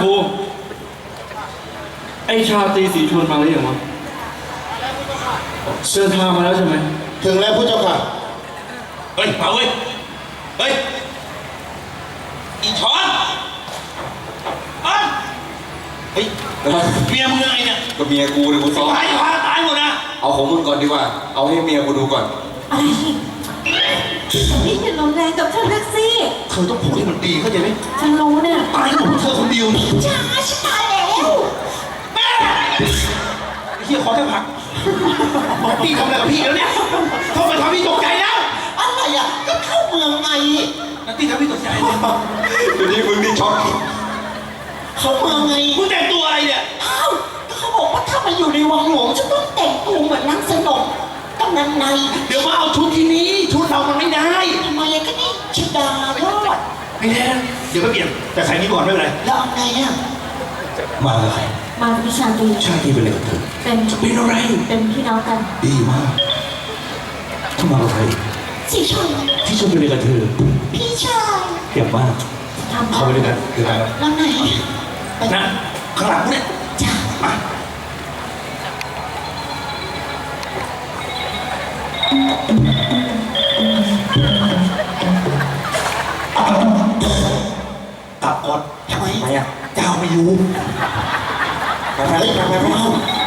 ครู ไอชาตรีสีชวนมาหรือยังวะเดินทางมาแล้วใช่ไหมถึงแล้วผู้เจ้าค่ะเฮ้ยมาเว้ย เฮ้ย อีช้อนอันเฮ้ยเมียมึงยังไงเนี่ยก็เมียกูเลยกูซ้อมตายพาตายหมดนะ เอาของมึงก่อนดีกว่า เอาให้เมียกูดูก่อน อะไรพี่อย่าลงแรงกับฉันนักสิ เธอต้องพูดให้มันดีเข้าใจไหมฉันรู้เนี่ยตายหมดเธอคนเดียวนี่จ้าฉันตายแล้วแม่ไอ้เฮียขอแค่พักบอกพี่ทำอะไรกับพี่แล้วเนี่ยเข้ามาทำพี่ตกใจแล้วอะไรอะก็เข้าเมืองไงนัตตี้ทำพี่ตกใจเลยเดี๋ยวนี้มึงนี่ช็อกเข้าเมืองไงมึงแต่งตัวอะไรเนี่ยอ้าวก็เขาบอกว่าถ้ามาอยู่ในวังหลวงจะต้องแต่งตัวเหมือนนางสนมกำนันในเดี๋ยวมาเอาชุดที่นี้ชุดเรามันไม่ได้ทำไมอะก็นี่ ชิดายอดไม่ได้นะเดี๋ยวไปเปลี่ยนแต่ใส่นี้ก่อนไม่เป็นไรแล้วเอาไงอะมากับใครมาวิชาตรีชาติเป็นอะไรกับเธอเป็นเป็นอะไร เป็นพี่น้องกันดีมากถ้ามากับใครสิชายที่ชวนไปเลยกับเธอพี่ชายเก็บมากทำเข้าไปด้วยกันเดี๋ยวกันแล้วไหนไปนะข้างหลังเนี่ยจ้ามาตั ทำไมทำไมอะเจ้าไม่อยู่ไปไปไปไปไปไป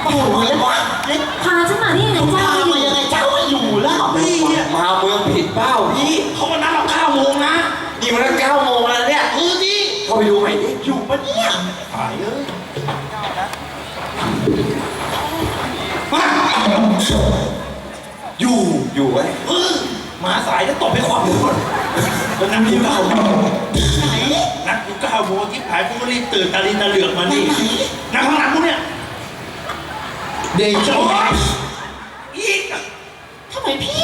ทำไมวะเล็กพาฉันมาได้ยังไงจ้าพามายังไงเจ้าไม่อยู่แล้วพี่เนี่ยมาเมืองผิดเป้าพี่เขามานัดเราเก้าโมงนะนี่มันตั้งเก้าโมงแล้วเนี่ยเออดิเข้าไปดูใหม่ดิอยู่ปะเนี่ยตายเลยมาอยู่อยู่ไว้เออมาสายแล้วตบให้ความรู้ก่อนแล้วนั่งอยู่เก้าโมงไหนนัดอยู่ เก้าโมงที่ผายกูก็รีบตื่นตาลีตาเหลือกมานี่นั่งข้างหลังกูเนี่ยเดชโอ้ยอีกทำไมพี่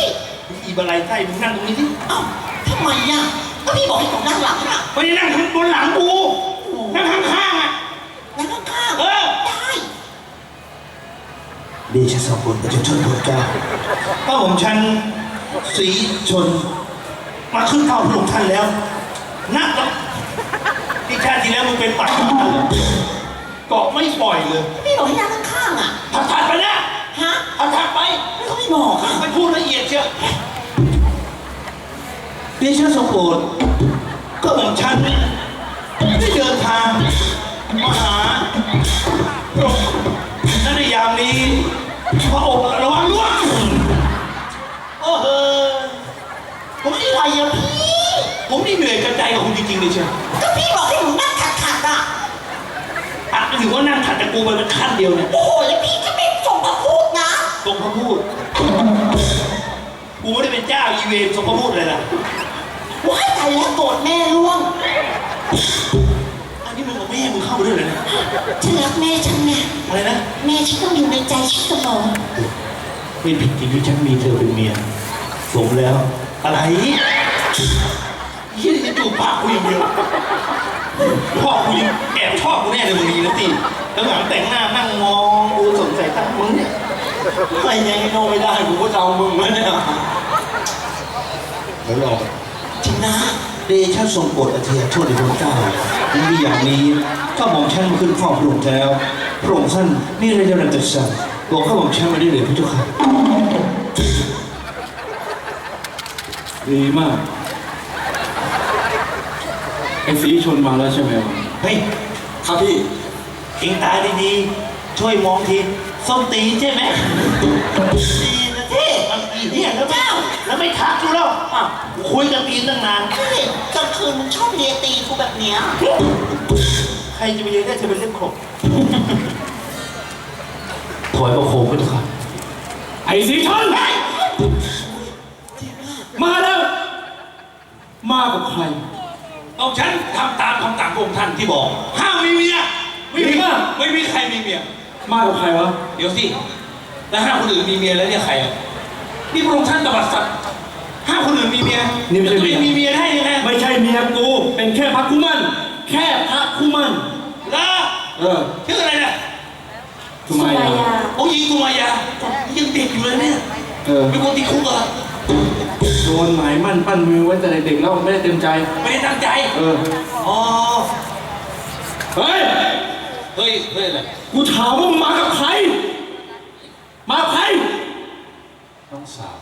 อีบันไลไส้มึงนั่งตรงนี้สิเอ้าทำไมอะก็พี่บอกให้ผมนั่งหลังอะไม่ได้นั่งข้างบนหลังกูนั่งข้างๆอะนั่งข้างเออๆได้เดชะสกุลประชาชนโปรดเกล้าก็ผมชันสีชนมาขึ้นเก้าพระองค์ท่านแล้วนักแล้วที่ ชาติที่แล้วมึงเป็นปัดเกาะไม่ปล่อยเลยพี่บอกให้นั่งข้างๆอะถัดถัดไปนะฮะถัดถัดไปแล้วก็ไม่บอกอะไปพูดละเอียดเชียวเดชะสกุลก็ผมชันได้เดินทางมาหาพระองค์และในยามนี้พระองค์ระวังด้วยโอ้เฮ้ยผมนี่อะไรอะพี่ ผมนี่เหนื่อยกระใจกับคุณจริงๆเลยเชียวก็ พี่บอกให้ผมนั่งขัดๆอะอะถือว่านั่งถัดจากกูไปเป็นขั้นเดียวเนี่ยโอ้โหแล้วพี่ก็ไม่ส่งมาพูดนะทรงพระพูด กูไม่ได้เป็นเจ้าอีเวนต์ทรงพระพูดเลยนะว้ายตายแล้วโกรธแม่ร่วงอันนี้มึงกับแม่มึงเข้ามาด้วยเลยนะฉันรักแม่ฉันไงอะไรนะแม่ฉันต้องอยู่ในใจฉันเสมอไม่ผิดจริงที่ฉันมีเธอเป็นเมียสมแล้ว อะไร ยี่จะจูบปากกูอย่างเดียวพ่อกูยังแอบชอบกูแน่เลยมึงดีนะตีแล้วหลังแต่งหน้านั่งมองดูสงสัยตามึงเนี่ยไม่ยังโนไม่ได้กูก็จะเอามึงแล้วเนี่ยเดี๋ยวรอจริงนะเดชะทรงโปรดอาเทียโทษในพระเจ้ายิ่งดีอย่างนี้ข้าหม่อมฉันมาขึ้นเฝ้าพระองค์แล้วพระองค์ท่านมีอะไรจะนำตรัสสั่งบอกข้าหม่อมฉันมาได้เลยพระเจ้าค่ะดีมาก ไอสีชนมาแล้วใช่ไหมวะเฮ้ย ครับพี่เองตาดีๆ ช่วยมองทีส้มตีนใช่ไหมดีนะเท่มันอีเหี้ยแล้วเจ้าแล้วไม่ทักกูแล้วอะคุยกันตีนตั้งนานนี่กลางคืนมึงชอบเลียตีกูแบบเนี้ยใครจะไปเรียนได้จะเป็นเล่มขบถอยประโคมก็จะขาดไอสีชนมาแล้ว มากับใคร เอาฉันทำตามคำสั่งของท่านที่บอกห้ามมีเมียไม่มีมีป่ะไม่มีใครมีเมีย มากับใครวะ เดี๋ยวสิแล้วห้ามคนอื่นมีเมียแล้วเนี่ยใครอะนี่พระองค์ท่านตบัดสัตว์ห้ามคนอื่นมีเมียนี่ไม่ใช่ตัวเมีเอยงมีเมียได้ยังไงไม่ใช่เมียกู เป็นแค่พักคุมันแค่พักคุมันล่ะเออชื่ออะไรเนี่ยทำไมสุรายาอะโอ้ยิงกุมายายังเด็กอยู่เลยเนี่ยเออไม่ควรติดคุกเหรอโด นหมายมั่นปั้นมือไว้แต่เด็กๆแล้วไม่ได้เต็มใจ ไม่ได้ตั้งใจ เออ อ๋อ เฮ้ย เฮ้ย เฮ้ยอะไรกูถามว่ามึงมากับใคร มากับใคร น้องสาว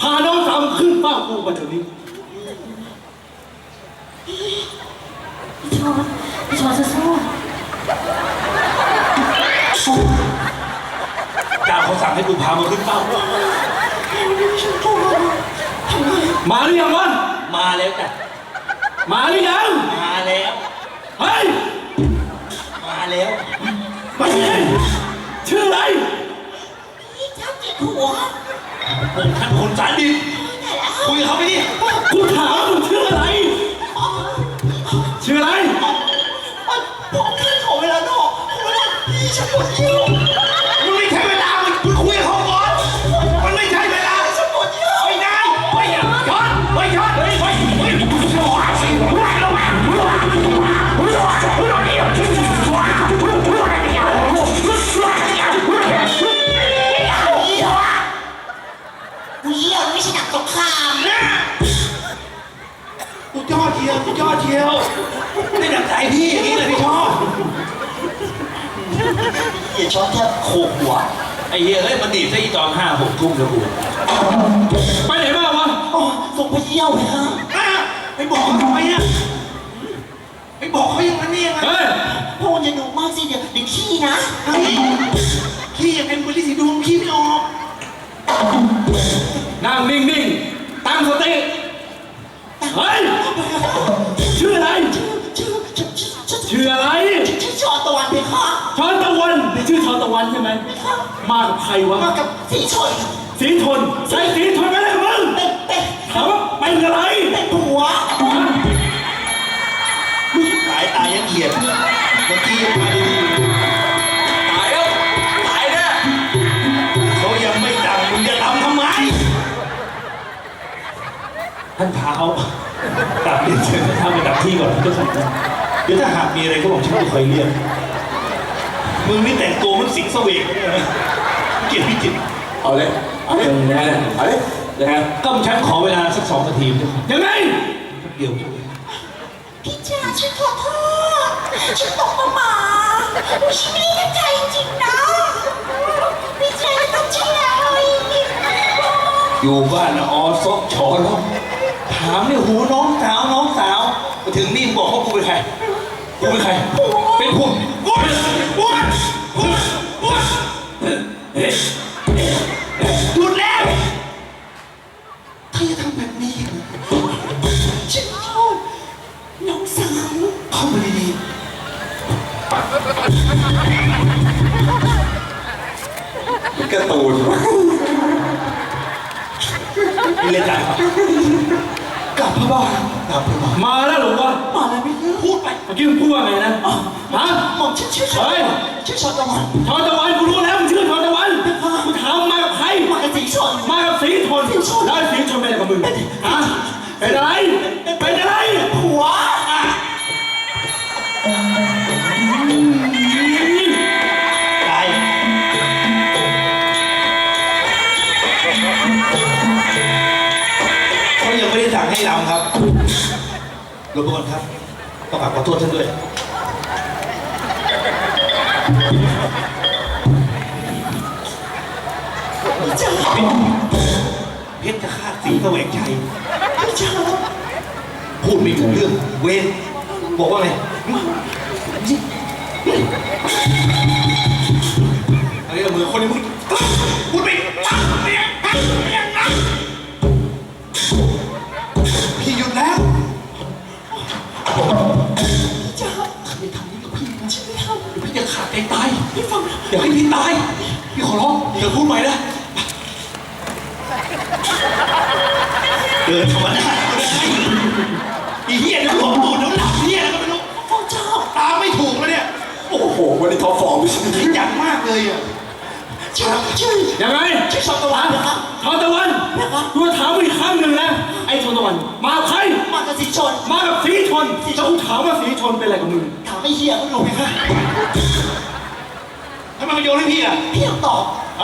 พาน้องสาวมึงขึ้นเฝ้ากูมาเดี๋ยวนี้พี่ชอนพี่ชอนสู้เจ้าเขาสั่งให้กูพามาขึ้นเป้า มาหรือยังวะมาแล้วจ้ะมาหรือยัง มาแล้ว เฮ้ย มาแล้วมาสิชื่ออะไรพี่เจ้าจิตหัวผมท่านคนสารดินคุยกับเขาไปดิกูถามว่ามึงชื่ออะไร อดเชียวไม่ดังใจพี่อย่างนี้เลยพี่ชอบอย่าช้อนแทบโขกหัวไอ้เหี้ยเฮ้ยมันดีดซะอีตอนห้าหกทุ่มแล้วกูไปไหนมาวะอ๋อส่งไปเยี่ยวไปฮะอะไปบอกเขาทำไมอะไปบอกเขาอย่างนั้นนี่ยังไงเฮ้ยพวกอย่าดุมากสิเดี๋ยวเดี๋ยวขี้นะเฮ้ยขี้ยังเป็นบริสีดวงขี้ไม่ออกนั่งนิ่งๆตั้งสติเฮ้ย ตะวันเพคะช้อนตะวันนี่ชื่อช้อนตะวันใช่ไหมมากับใครวะ มากับสีชนสีทนใช่สีทนไปเลยมึงเป็นเป็นถามว่าเป็นอะไร เป็นผัวสายตายังเขียดเมื่อกี้มาดีตายแล้วตายแน่ๆเขายังไม่ดังมึงจะทำทำไม ท่านพาเอากลับเรียนเชิญท่านไปกลับที่ก่อนเจ้าค่ะ เดี๋ยวถ้าหากมีอะไรก็บอกฉันจะคอยเรียกมึงนี่แต่งตัวมันสิงเสวกเลยนะเกลียดพี่จิตรเอาเลยเอาเลยเอาเลยเอาเลยยังไงก็ฉันขอเวลาสักสองนาทีเจ้าค่ะยังไงเดี๋ยวพี่จ้าฉันขอโทษฉันตกมาหมาฉันไม่ได้ตั้งใจจริงๆนะพี่จ้าต้องเชื่อเลยอยู่บ้านน่ะออซอกชอแล้วถามเนี่ยหูน้องสาวน้องสาวมาถึงนี่บอกว่ากูเป็นใคร กูเป็นใคร เป็นผัวกูเป็นผัวผัวผัวหยุดแล้วเธอทำแบบนี้ฉันขอโทษน้องสาวเข้ามาดีกระตูนวะๆมีเล่นใจครับ กลับพระบาทกลับไปมามาแล้วเหรอวะมาแล้วไม่รู้พูดไปเมื่อกี้มึงพูดว่าไงนะฮะหม่อมฉันชื่อชอเฮ้ยชื่อชอตะวันช้อนตะวันกูรู้แล้วมึงชื่อช้อนตะวันกูถามมึงมากับใครมากับสีชนมากับสีทนแล้วไอ้สีทนเป็นอะไรกับมึงฮะเป็นอะไรเป็นอะไรผัว รบกวนครับต้องกราบขอโทษท่านด้วยพี่จ้าเพชรจะฆ่าสิงห์แสวงชัยพี่จ้าพูดไม่ถูกเรื่องเวนบอกว่าไงอันนี้มือคนนี้มึง สีชนมากับสีชนแล้วกูถามว่าสีชนเป็นอะไรกับมึงถามไอ้เหี้ยก็รู้ไหมคะทำไมมาโยนให้พี่อะพี่ต้องตอบ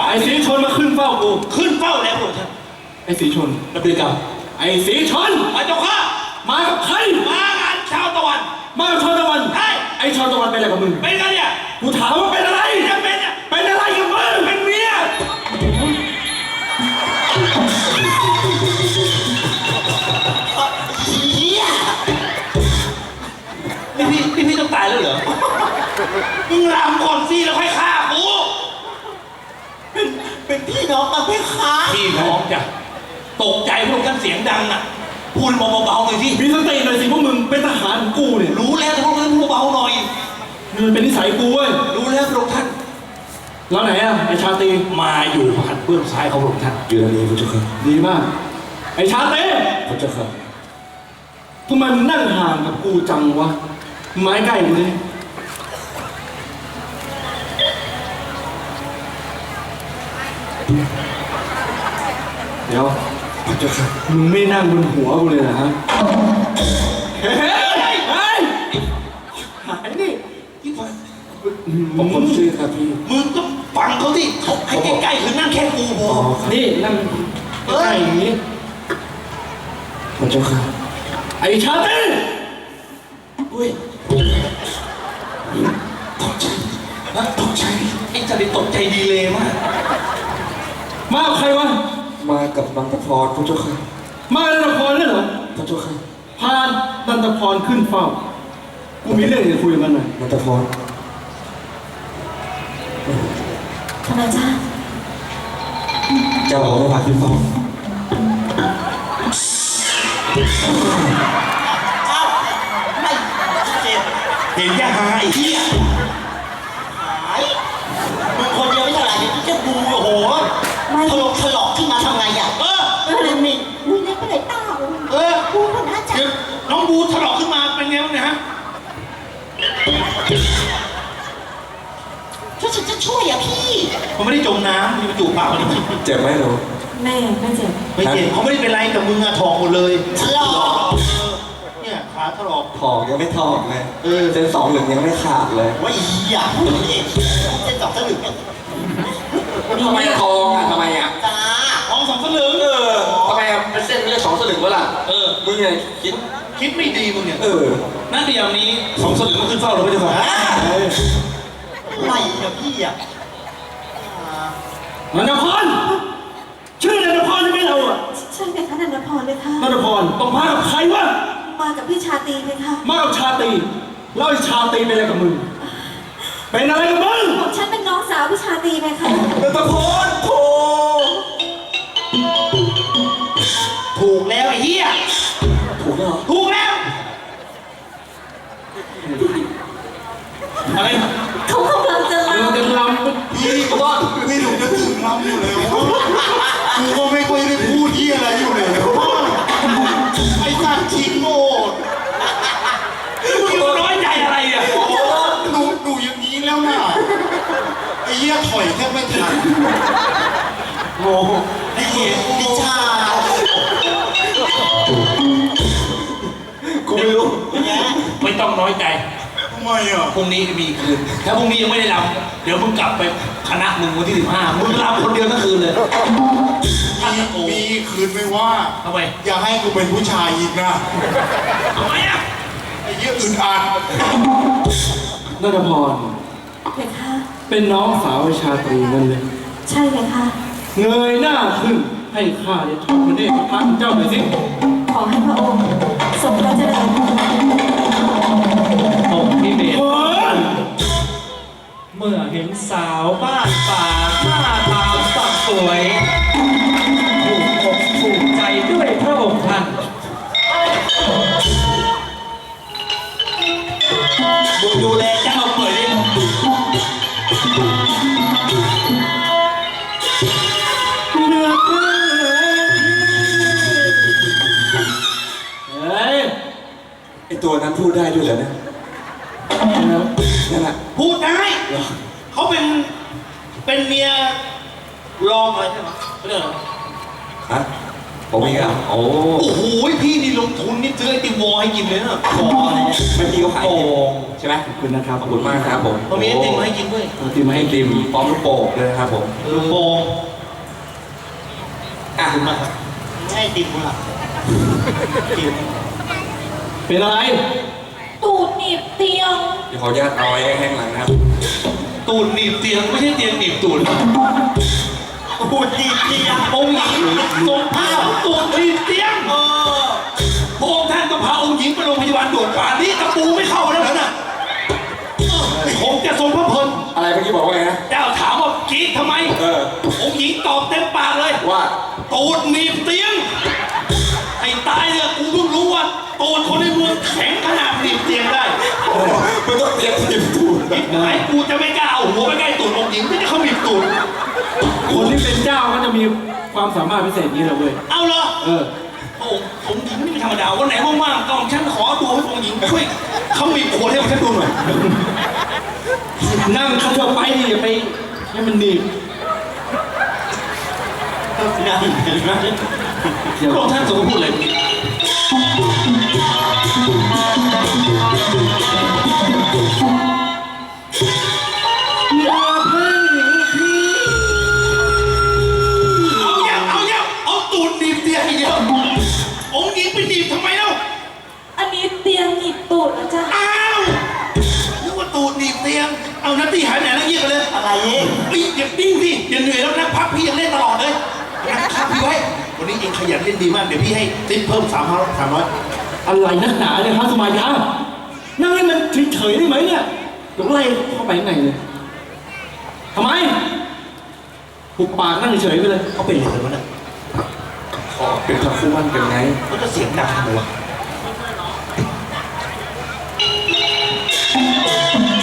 ไอ้สีชนมาขึ้นเฝ้ากูขึ้นเป้าแล้วผมท่านไอ้สีชนดำเนินการไอ้สีชนมาเจ้าข้ามากับใครมางานชาวตะวัน มากับช้อนตะวันใช่ไอ้อ้ชอนตะวันเป็นอะไรกับมึงเป็นกันเนี่ยกูถามว่าเป็นอะไรายแล้วเหรอ มึงรำก่อนสิแล้วค่อยฆ่ากู เป็นเป็นพี่น้องกันไหมคะพี่น้องจ้ะตกใจพวกกันเสียงดังอะ พูดเบาๆหน่อยสิมีสติหน่อยสิพวกมึงเป็นทหารของกูเนี่ยรู้แล้วแต่พวกนั้นพูดเบาๆหน่อย มันเป็นนิสัยกูเว้ยรู้แล้วพระองค์ท่าน แล้วไหนอะไอ้ชาตรีมาอยู่หันเบื้องซ้ายของพระองค์ท่าน อยู่ตรงนี้พระเจ้าค่ะดีมาก ไอ้ชาตรีพระเจ้าค่ะทำไมมึงนั่งห่างกับกูจังวะ ไม้ใกล้กูเลยเดี๋ยวพระเจ้าค่ะมึงไม่นั่งบนหัวกูเลยนะฮะเฮ้ยเฮ้ยหายนี่ผมคนชื่อครับพี่ มึงต้องฟังเขาสิเขาให้ใกล้ๆคือนั่งแค่กูพออ๋อครับนี่นั่งใกล้ๆอย่างนี้พระเจ้าค่ะไอ้ชาตรีอุ้ยตกใจนะตกใจ ไอ้จะได้ตกใจดีเลยมาก มากับใครวะ มากับนันทพรพระเจ้าค่ะ มากับนันทพรเนี่ยเหรอ พระเจ้าค่ะพานันทพรขึ้นเฝ้า กูมีเรื่องจะคุยกับมันหน่อยนันทพรทำไมจ้าเจ้าบอกให้พาขึ้นเฝ้าเอ้าไม่เจ็บเห็นยังหาไอ้เหี้ย หายมึงคน เดียวไม่เท่าไหร่เดี๋ยวจะบูโอ้โหไม่ ถลกถลอกขึ้นมาทำไงอะเออเออนี่อุ้ยเล็กไปไหนเต้าเออกูคนน่าจะเดี๋ยวน้องบูถลอกขึ้นมาเป็นไงบ้างเนี่ยฮะช่วยฉันจะช่วยอะพี่เขาไม่ได้จมน้ำนี่มันจูบปากมันจริงเจ็บไหมหนูแม่ไม่เจ็บไม่เจ็บเขาไม่ได้เป็นไรแต่มึงอะถอกหมดเลยถลอกเออเนี่ยขาถลอก ถอกยังไม่ถอกเลยเออ เส้นสองเหลืองยังไม่ขาดเลย ว่าอีหยาพูดเองเส้นสองสลึงเนี่ย ทำไมอะทองอะทำไมอะจ้าท้องสองสลึงเออทำไมอะเป็นเส้นเลือดสองสลึงวะล่ะเออมึงไงคิดคิดไม่ดีมึงเนี่ยเออนั่นเดียวนี้สองสลึงมันขึ้นเฝ้าเราไม่ใช่ไหมไม่นะพี่อะนันทพรชื่อนันทพรใช่ไหมเราอะใช่ไหมคะนันทพรเลยค่ะนันทพรต้องมากับใครวะมากับพี่ชาตรีเลยค่ะมากับชาตรีแล้วไอ้ชาตรีเป็นอะไรกับมึง เป็นอะไรกับมึงผมฉันเป็นน้องสาวพี่ชาตรีเลยค่ะนันทพรโถถูกแล้วไอ้เหี้ย ถูกแล้วเหรอถูกแล้ว อะไรเขากำลังจะเราลาจะลำพี่ก็ว่าพี่หนูจะถึงลำอยู่แล้วกูก็ไม่ค่อยได้พูดที่อะไรอยู่แล้วไอ้สัตว์ทิ้งโหมด มึงน้อยใจอะไรอะ หนูหนูอย่างนี้แล้วน่ะ ไอ้เหี้ยถอยแทบไม่ทันโง่ไอ้เหี้ยดิชากูไม่รู้ไม่ต้องน้อยใจทำไมอะพรุ่งนี้มีคืน ถ้าพรุ่งนี้ยังไม่ได้รำเดี๋ยวมึงกลับไปคณะมึงวันที่สิบห้ามึงรำคนเดียวทั้งคืนเลยท่านมีตะโกมีคืนไม่ว่า ทำไมอย่าให้กูเป็นผู้ชายอีกนะทำไมอะไอ้เหี้ยอึดอัดนันทพรเลยค่ะ เป็นน้องสาวไอ้ชาตรีนั่นเลยใช่เลยค่ะ เงยหน้าขึ้นให้ข้าได้ทอดพระเนตรพระพักตร์เจ้าหน่อยสิขอให้พระองค์ทรงพระเจริญตกที่เบสเฮ้ยเมื่อเห็นสาวบ้านป่าหน้าตาสักสวย นั้นพูดได้ด้วยเหรอเนี่ยนั่นแหละพูดได้เขาเป็นเป็นเมียรองอะไรใช่ไหมไม่ได้เหรอฮะผมเองอะโอ้โอ้โหพี่นี่ลงทุนนี่ซื้อไอติมวอลให้กินเลยนะคออะไรเนี่ยไม่พี่เขาขายโอ่งใช่ไหมขอบคุณนะครับขอบคุณมากครับผมเขามีไอติมมาให้กินด้วยเอาติมมาให้ให้ติมพร้อมลูกโป่งเลยนะครับผมลูกโป่งอะขอบคุณมากครับไม่ให้ติมกูหรอกกิน เป็นอะไรตตูดหนีบเตียง เดี๋ยวขออนุญาตเอาไว้แห้งหลังนะครับ ตูดหนีบเตียงไม่ใช่เตียงหนีบตูดพูดดีดีอะองค์หญิงทรงผ้าตูดหนีบเตียงเออพระองค์ท่านก็พาองค์หญิงไปโรงพยาบาลด่วนป่านนี้ตะปูไม่เข้าแล้วเหรอน่ะเออผมจะทรงพระพลอะไรเมื่อกี้บอกว่าไงนะเจ้าถามว่ากรีดทำไม เออ องค์หญิงตอบเต็มปากเลย ว่า ตูดหนีบเตียง ตูนไอ้กูจะไม่กล้าเอาหัวไปใกล้ตูดองค์หญิงไม่ได้เขาหนีบตูดคนที่เป็นเจ้าก็จะมีความสามารถพิเศษนี้แหละเว้ย เอาเหรอเออ โอ้องค์หญิงนี่ไม่ธรรมดาวันไหนว่างๆก็ฉันขอดูให้องค์หญิงช่วยเขาหนีบขวดให้ฉันดูหน่อยนั่งเข้าเถอะไปดิอย่าไปให้มันหนีบนะเห็นไหมเดี๋ยวพระองค์ท่านทรงพูดอะไร ดนะจ๊ะ อ้าวนึกว่าตูดหนีบเตียง เอานัตตี้หายไปไหนแล้วเงียบไปเลยอะไรเองเฮ้ยอย่าดิ้งพี่อย่าเหนื่อยแล้วนะพักพี่ยังเล่นตลอดเลยนั่งพักพี่ไว้ วันนี้เองขยันเล่นดีมาก เดี๋ยวพี่ให้ติ๊บเพิ่มสามร้อยสามร้อยอะไรนักหนาเนี่ยฮะสมัยยานั่งให้มันเฉยๆได้ไหมเนี่ยเดี๋ยวไล่เข้าไปข้างในเลยทำไมหุบปากนั่งเฉยๆไปเลยเขาเป็นอะไรวะเนี่ยขอเป็นทักคู่มั่นกันไงเขาจะเสียงดังทำไมวะ น้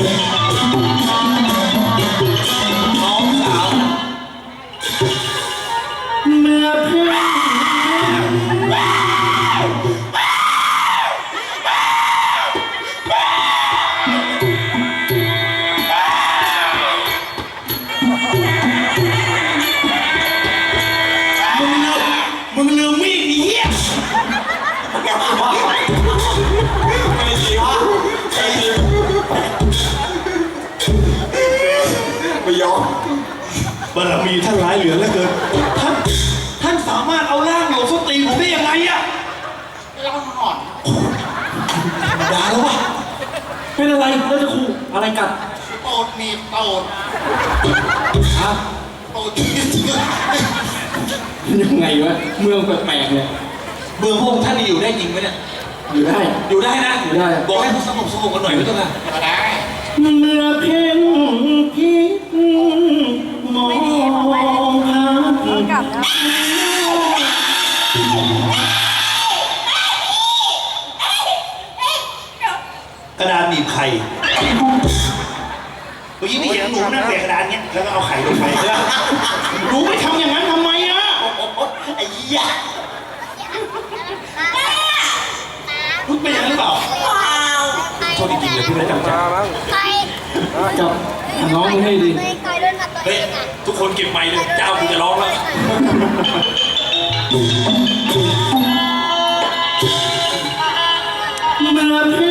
บารมีท่านร้ายเหลือเหลือเกินท่านท่านสามารถเอาร่างหลวงส้นตีนผมได้ยังไงอะเราหอนธรรมดาแล้ววะเป็นอะไรแล้วจะคูอะไรกัดโตดหนีบโตดฮะโตดหนีบยังไงวะเมืองแปลกๆเนี่ยเมืองพระองค์ท่านนี่อยู่ได้จริงไหมเนี่ยอยู่ได้ อยู่ได้นะ อยู่ได้ บอกให้สงบสงบกันหน่อยไม่ต้องการก็ได้เมื่อเพ่งพิษ หากระดานหนีบไข่เมื่อกี้ไม่เห็นหนูนั่งแบกกระดานเนี้ยแล้วก็เอาไข่ลงไปหนูไม่ทำอย่างนั้นทำไมอะไอ้เหี้ยคุณเป็นอย่างนั้นหรือเปล่า คดีจริงเลยพี่ไม่ได้ตั้งใจใครจับน้องมึงให้ดีเคยเดินมาตัวเฮ้ยเองอะทุกคนเก็บไม้เลยเจ้ากูจะร้องแล้วเมื่อเพ่ง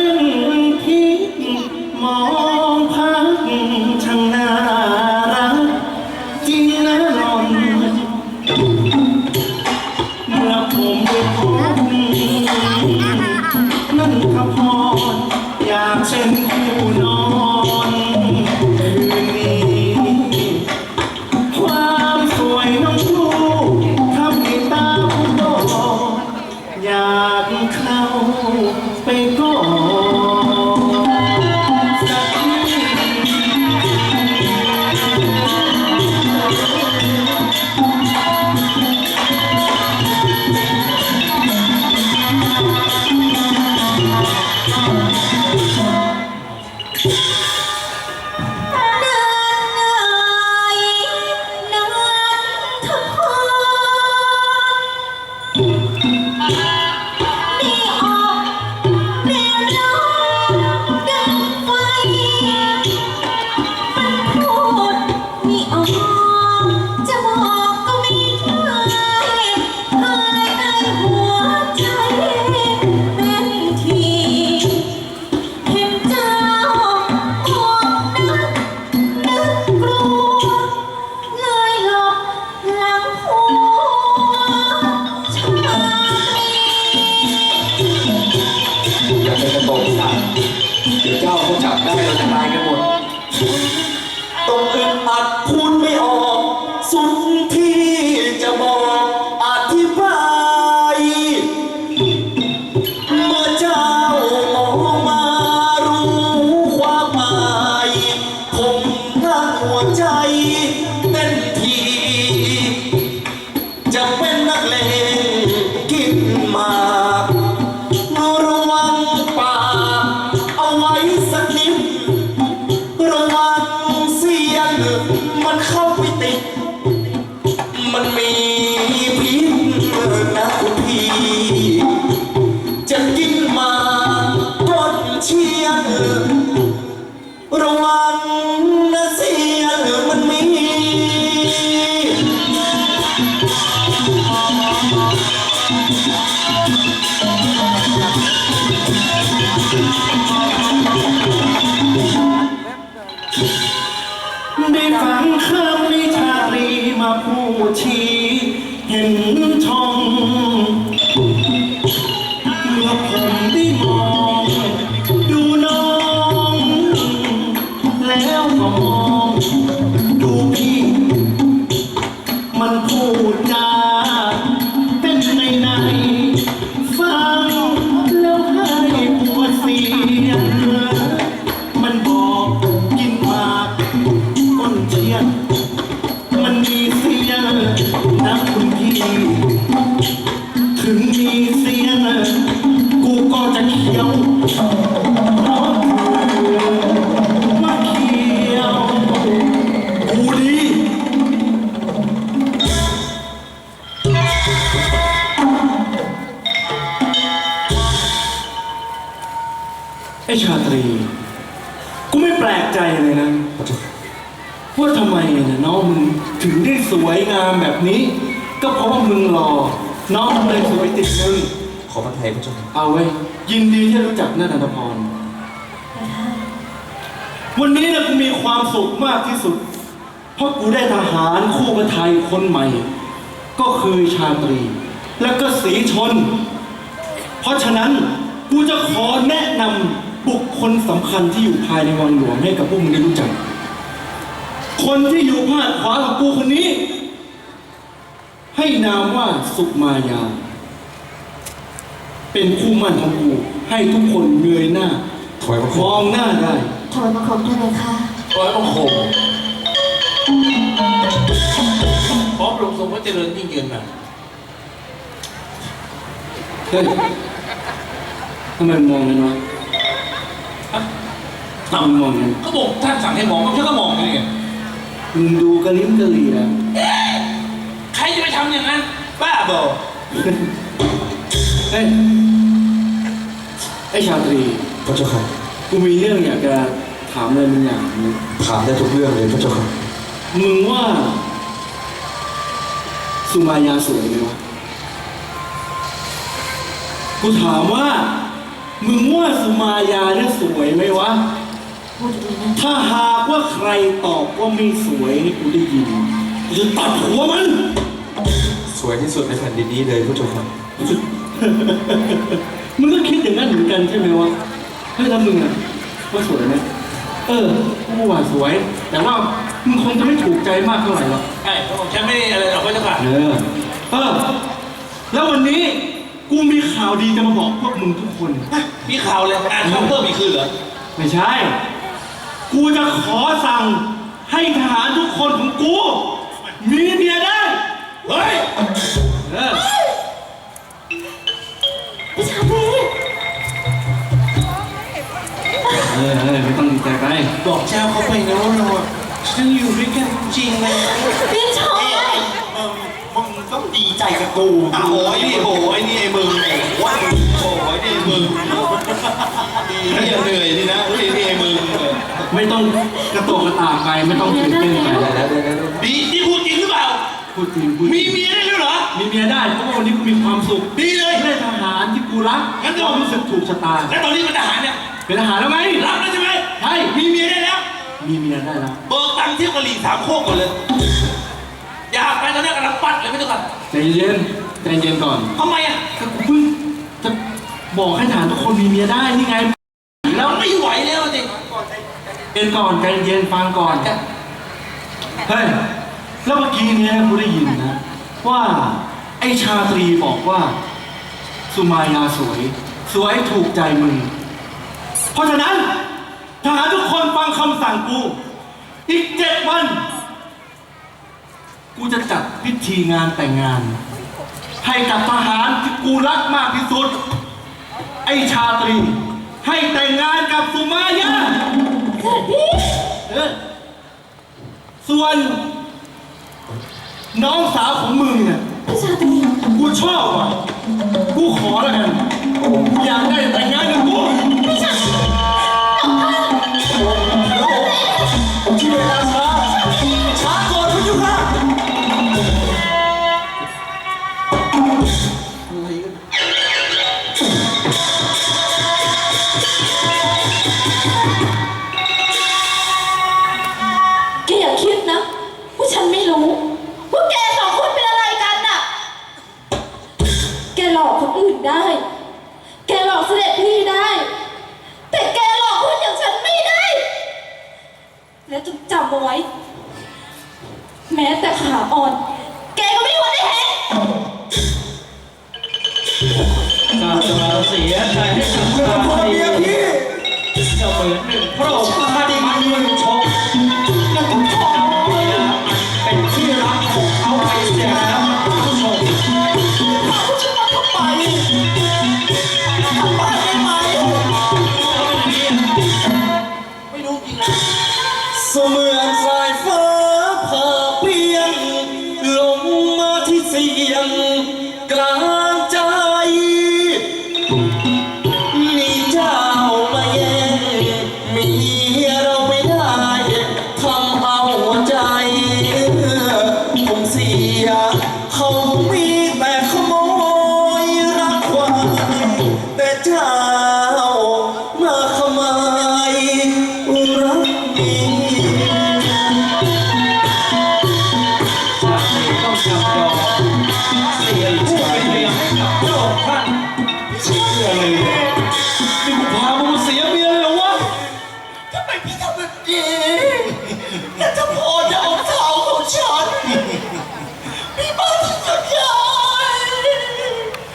เจ้าเขาจับได้เราจะตายกันหมด ต้องอึดอัดพูดไม่ออก สุดที่ ได้ นี้ ก็เพราะว่ามึงรอ น้องมึงเลยสวยติดมึง ขอพระไทยพระเจ้าค่ะเอาไว้ยยินดีที่รู้จักนาฏนพร วันนี้นะกูมีความสุขมากที่สุด เพราะกูได้ทหารคู่กับไทยคนใหม่ ก็คือชาตรี และก็สีชน เพราะฉะนั้นกูจะขอแนะนำบุคคลสำคัญที่อยู่ภายในวังหลวงให้กับพวกมึงได้รู้จัก คนที่อยู่ภาคขวาของกูคนนี้ ให้นามว่าสุมายา เป็นคู่มั่นของกูให้ทุกคนเงยหน้าถอยพระมคุณองหน้าได้ถอยมาคมได้ไหมคะร้อยบังคมพร้อมลงทรงพระเจริญยิ่งยืนมาเฮ้ยทำไมมองกันวะทำไมมองกันก็บอกท่านสั่งให้มองก็ฉันก็มองไงมึงดูกระลิ้มกระเหลี่ยใครจะไปทำอย่างนั้น บ้าบอเฮ้ยไอ้ชาตรีพระเจ้าค่ะกูมีเรื่องอยากจะถามอะไรมึงอย่างหนึงถามได้ทุกเรื่องเลยพระเจ้าค่ะมึงว่า สุมายาสวยไหมวะกูถามว่า มึงว่าสุมายาเนี่ยสวยไหมวะพูดดีๆนะถ้าหากว่าใครตอบว่าไม่สวยให้กูได้ยินกูจะตัดหัวมัน สวยที่สุดในแผ่นดินนี้เลยพระเจ้าค่ะมึงก็คิดอย่างนั้นเหมือนกันใช่ไหมวะเฮ้ยแล้วมึงอะว่าสวยไหมเออกูว่าสวย แต่ว่ามึงคงจะไม่ถูกใจมากเท่าไหร่หรอกใช่เพราะผมฉันไม่ได้อะไรหรอกพระเจ้าค่ะเออเออแล้ววันนี้กูมีข่าวดีจะมาบอกพวกมึงทุกคน มีข่าวเลยอ่านคอมเพิ่มอีกคืนเหรอไม่ใช่ กูจะขอสั่งให้ทหารทุกคนของกู มีเมียได้ เฮ้ยเออพี่ชาตรีเออเออไม่ต้องดีใจไปบอกเจ้าเขาไปนะว่าเราอะฉันอยู่ด้วยกันจริงเลยพี่ชายมึงต้องดีใจกับกูอ้าวโอ้ยนี่โอ้ยนี่ไอ้มึงโอ้ยโอ้ยนี่มึงนี่อย่าเหนื่อยนี่นะนี่นี่ไอ้มึงไม่ต้องกระโตกกระตากไปไม่ต้องตื่นเต้นไปได้แล้วได้แล้วดีนี่ พูดจริงหรือเปล่าพูดจริงพูดจมีริงเมียได้ด้วยเหรอ มีเมียได้เพราะว่าวันนี้กูมีความสุขดีเลย ได้ทหารที่กูรักงั้นก็ก็รู้สึกถูกชะตา แล้วตอนนี้เป็นทหารเนี่ย เป็นทหารแล้วไหมรับแล้วใช่ไหมใช่มีเมียได้แล้ว มีเมียได้แล้วเบิกตังค์เที่ยวกะหรี่สามโคกก่อนเลย อยากไปตอนนี้กำลังปัดเลยไม่ต้องกันใจเย็นใจเย็นก่อนทำไมอะก็กูเพิ่งจะบอกให้ทหารทุกคนมีเมียได้นี่ไงเราไม่ไหวแล้วจริง เย็นก่อนใจเย็นฟังก่อน เฮ้ย แล้วเมื่อกี้เนี้ยกูได้ยินนะ ว่าไอ้ชาตรีบอกว่า สุมายาสวย สวยถูกใจมึง เพราะฉะนั้นทหารทุกคนฟังคำสั่งกู อีกเจ็ดวัน กูจะจัดพิธีงานแต่งงาน ให้กับทหารที่กูรักมากที่สุด ไอ้ชาตรี ให้แต่งงานกับสุมายาส่วน น้องสาวของมึงเนี่ยพี่ชาตรีกูชอบอะ กูขอแล้วกันอยากได้แต่งงานกับกู ขาอ่อน แกก็ไม่ควรได้เห็นกราจะมาเสียใจให้กับชาตรีจะเหมือนหนึ่งพระองค์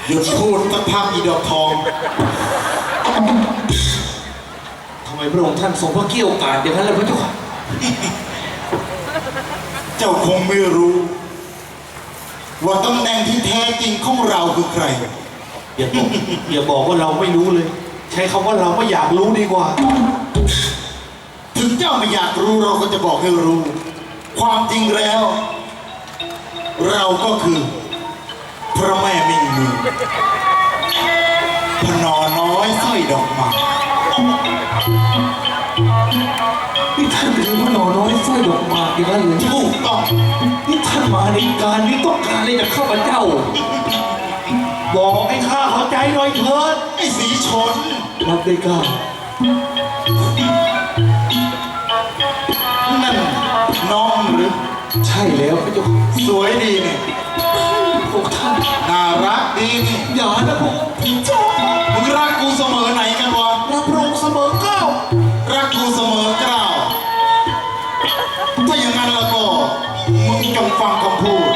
หยุดพูดสักพักอีดอกทองทำไมพระองค์ท่านทรงพระเกี่ยวกาจอย่างนั้นเลยพระเจ้าค่ะเจ้าคงไม่รู้ ว่าตำแหน่งที่แท้จริงของเราคือใคร อย่าบอกอย่าบอกว่าเราไม่รู้เลย ใช้คำว่าเราไม่อยากรู้ดีกว่า ถึงเจ้าไม่อยากรู้เราก็จะบอกให้รู้ ความจริงแล้ว เราก็คือ พระแม่มิ่งมือพนอน้อยสร้อยดอกหมากนี่ท่านคือพระนอน้อยสร้อยดอกหมากอย่างนั้นเลยถูกต้องนี่ท่านมาในการนี้ต้องการอะไรจากข้าพเจ้า บอกให้ข้าเข้าใจหน่อยเถิดไอ้สีชนรับได้กล้านั่นน้องหรือ ใช่แล้วพระเจ้าค่ะสวยดีเนี่ยพวกท่า นน่ารักดีนี่อย่านะพวกมึงรักกูเสมอไหนกันวะรักพระองค์เสมอเก้ารักกูเสมอเกล้าวถ้าอย่างนั้นแล้วก็มึงจงฟังคำพูดกูจะขอมึง